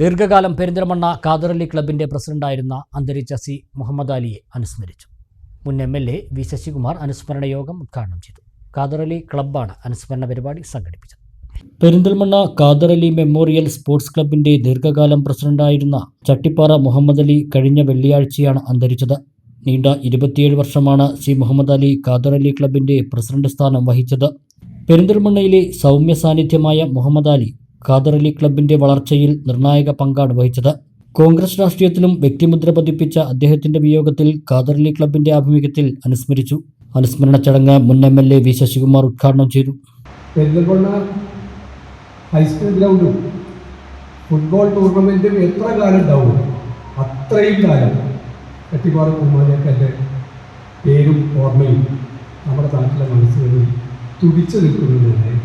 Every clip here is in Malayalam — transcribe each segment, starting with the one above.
ദീർഘകാലം പെരിന്തൽമണ്ണ കാദറലി ക്ലബിന്റെ പ്രസിഡന്റായിരുന്ന അന്തരിച്ച സി മുഹമ്മദ് അലിയെ അനുസ്മരിച്ചു. മുൻ M L A V Sasikumar അനുസ്മരണ യോഗം ഉദ്ഘാടനം ചെയ്തു. കാദറലി ക്ലബ്ബാണ് അനുസ്മരണ പരിപാടി സംഘടിപ്പിച്ചത്. പെരിന്തൽമണ്ണ കാദറലി മെമ്മോറിയൽ സ്പോർട്സ് ക്ലബിന്റെ ദീർഘകാലം പ്രസിഡന്റായിരുന്ന ചട്ടിപ്പാറ മുഹമ്മദ് അലി കഴിഞ്ഞ വെള്ളിയാഴ്ചയാണ് അന്തരിച്ചത്. നീണ്ട ഇരുപത്തിയേഴ് വർഷമാണ് സി മുഹമ്മദ് അലി കാദറലി ക്ലബിന്റെ പ്രസിഡന്റ് സ്ഥാനം വഹിച്ചത്. പെരിന്തൽമണ്ണയിലെ സൗമ്യ സാന്നിധ്യമായ മുഹമ്മദ് അലി ഖാദർ അലി ക്ലബിന്റെ വളർച്ചയിൽ നിർണായക പങ്കാണ് വഹിച്ചത്. കോൺഗ്രസ് രാഷ്ട്രീയത്തിലും വ്യക്തിമുദ്ര പതിപ്പിച്ച അദ്ദേഹത്തിന്റെ വിയോഗത്തിൽ ഖാദർ അലി ക്ലബിന്റെ ആഭിമുഖ്യത്തിൽ അനുസ്മരിച്ചു. അനുസ്മരണ ചടങ്ങ് മുൻ M L A V Sasikumar ഉദ്ഘാടനം ചെയ്തു. ഹൈസ്കൂൾ ഗ്രൗണ്ടും ഫുട്ബോൾ ടൂർണമെന്റും എത്ര കാലം ഉണ്ടാവും? അത്രയും കാലം. കട്ടിപ്പാറ പേരും ഓർമ്മയും നമ്മുടെ നാട്ടിലെ മനസ്സുകളിൽ തുടിച്ചു നിൽക്കുന്നതായിട്ട്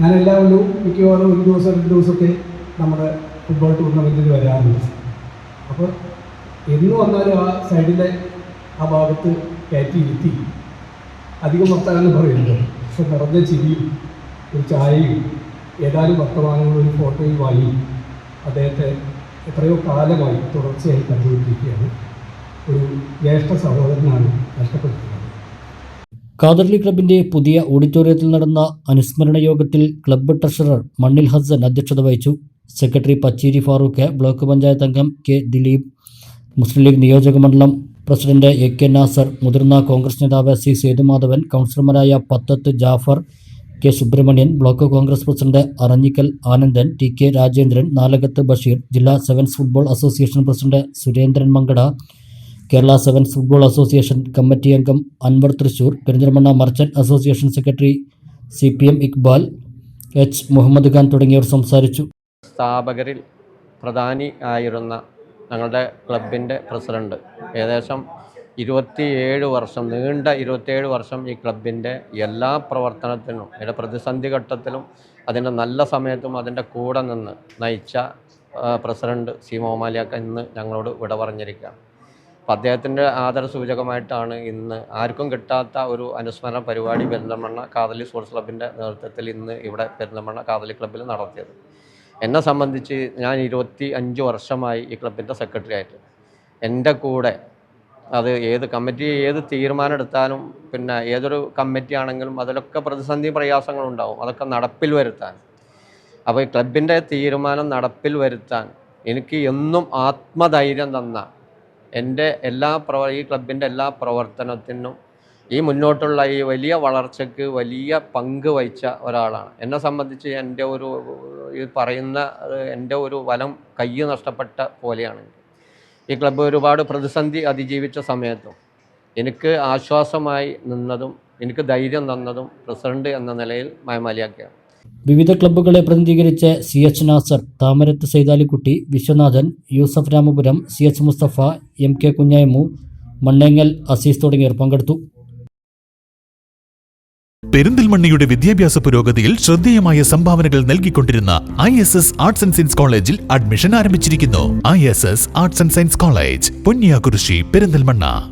ഞാൻ എല്ലാ കൊല്ലവും മിക്കവാറും ഒരു ദിവസം രണ്ട് ദിവസമൊക്കെ നമ്മുടെ ഫുട്ബോൾ ടൂർണമെന്റിൽ വരാറുണ്ട്. അപ്പോൾ എന്ന് വന്നാലും ആ സൈഡിലെ ആ ഭാഗത്ത് കയറ്റി ഇരുത്തി അധികം വർത്തമാനം പറയുന്നത് പക്ഷെ നിറഞ്ഞ ചിരിയും ഒരു ചായയും ഏതാനും വർത്തമാനങ്ങളും ഒരു ഫോട്ടോയും വാങ്ങി അദ്ദേഹത്തെ എത്രയോ കാലമായി തുടർച്ചയായി കണ്ടുകൊണ്ടിരിക്കുകയാണ്. ഒരു ജ്യേഷ്ഠ സഹോദരനാണ് നഷ്ടപ്പെട്ടിട്ടുള്ളത് ഖാദർലി ക്ലബിന്റെ പുതിയ ഓഡിറ്റോറിയത്തിൽ നടന്ന അനുസ്മരണ യോഗത്തിൽ ക്ലബ്ബ് ട്രഷറർ മണ്ണിൽ ഹസൻ അധ്യക്ഷത വഹിച്ചു. സെക്രട്ടറി പച്ചേരി ഫാറൂഖ് ബ്ലോക്ക് പഞ്ചായത്ത് അംഗം കെ ദിലീപ് മുസ്ലിം ലീഗ് നിയോജക മണ്ഡലം പ്രസിഡന്റ് എ കെ നാസർ മുതിർന്ന കോൺഗ്രസ് നേതാവ് സി സേതുമാധവൻ കൗൺസിലർമാരായ Pathath Jafar K Subramanian block Congress president Aranhikkal Anandan T K Rajendran Nalakath Basheer ജില്ലാ sevens football association president Surendran Mankada Kerala sevens football association committee അംഗം Anwar Thrissur Perinthalmanna merchant association secretary C P M Iqbal H Muhammad Khan തുടങ്ങിയവർ സംസാരിച്ചു. സ്ഥാപകരിൽ പ്രധാനി ആയിരുന്ന ഞങ്ങളുടെ ക്ലബിന്റെ പ്രസിഡന്റ്. ഏകദേശം ഇരുപത്തിയേഴ് വർഷം നീണ്ട ഇരുപത്തിയേഴ് വർഷം ഈ ക്ലബിന്റെ എല്ലാ പ്രവർത്തനത്തിനും അതിന്റെ പ്രതിസന്ധി ഘട്ടത്തിലും അതിന്റെ നല്ല സമയത്തും അതിന്റെ കൂടെ നിന്ന് നയിച്ച പ്രസിഡന്റ് സി മോമാലിയാക്ക ഇന്ന് ഞങ്ങളോട് വിട പറഞ്ഞിരിക്കുകയാണ്. അപ്പം അദ്ദേഹത്തിന്റെ ആദര സൂചകമായിട്ടാണ് ഇന്ന് ആർക്കും കിട്ടാത്ത ഒരു അനുസ്മരണ പരിപാടി പെരിന്തൽമണ്ണ കാതലി സ്പോർട്സ് ക്ലബിന്റെ നേതൃത്വത്തിൽ ഇന്ന് ഇവിടെ പെരിന്തൽമണ്ണ കാതലി ക്ലബ്ബിൽ നടത്തിയത്. എന്നെ സംബന്ധിച്ച് ഞാൻ ഇരുപത്തി അഞ്ച് വർഷമായി ഈ ക്ലബിന്റെ സെക്രട്ടറി ആയിട്ട്. എന്റെ കൂടെ അത് ഏത് കമ്മിറ്റി ഏത് തീരുമാനം എടുത്താലും പിന്നെ ഏതൊരു കമ്മിറ്റി ആണെങ്കിലും അതിലൊക്കെ പ്രതിസന്ധി പ്രയാസങ്ങളുണ്ടാവും. അതൊക്കെ നടപ്പിൽ വരുത്താൻ. അപ്പോൾ ഈ ക്ലബിന്റെ തീരുമാനം നടപ്പിൽ വരുത്താൻ എനിക്ക് എന്നും ആത്മധൈര്യം തന്ന എന്റെ എല്ലാ പ്രവ ഈ ക്ലബിന്റെ എല്ലാ പ്രവർത്തനത്തിനും ഈ മുന്നോട്ടുള്ള ഈ വലിയ വളർച്ചയ്ക്ക് വലിയ പങ്ക് വഹിച്ച ഒരാളാണ്. എന്നെ സംബന്ധിച്ച് എന്റെ ഒരു ഈ പറയുന്ന എന്റെ ഒരു വലം കൈ നഷ്ടപ്പെട്ട പോലെയാണ് ഈ ക്ലബ് ഒരുപാട് പ്രതിസന്ധി അതിജീവിച്ച സമയത്തും എനിക്ക് ആശ്വാസമായി നിന്നതും എനിക്ക് ധൈര്യം തന്നതും പ്രസിഡന്റ് എന്ന നിലയിൽ മയമാലിയാക്കിയാണ്. വിവിധ ക്ലബ്ബുകളെ പ്രതിനിധീകരിച്ച് C H Nasar Thamarath Saithalikutty Viswanathan Yusuf Ramapuram C H Musthafa M K Kunhayamu Manneengal Azeez തുടങ്ങിയവർ പങ്കെടുത്തു. പെരിന്തൽമണ്ണയുടെ വിദ്യാഭ്യാസ പുരോഗതിയിൽ ശ്രദ്ധേയമായ സംഭാവനകൾ നൽകിക്കൊണ്ടിരുന്ന I S S arts and science കോളേജിൽ അഡ്മിഷൻ ആരംഭിച്ചിരിക്കുന്നു. I S S arts and science college Ponniyakurissi Perinthalmanna.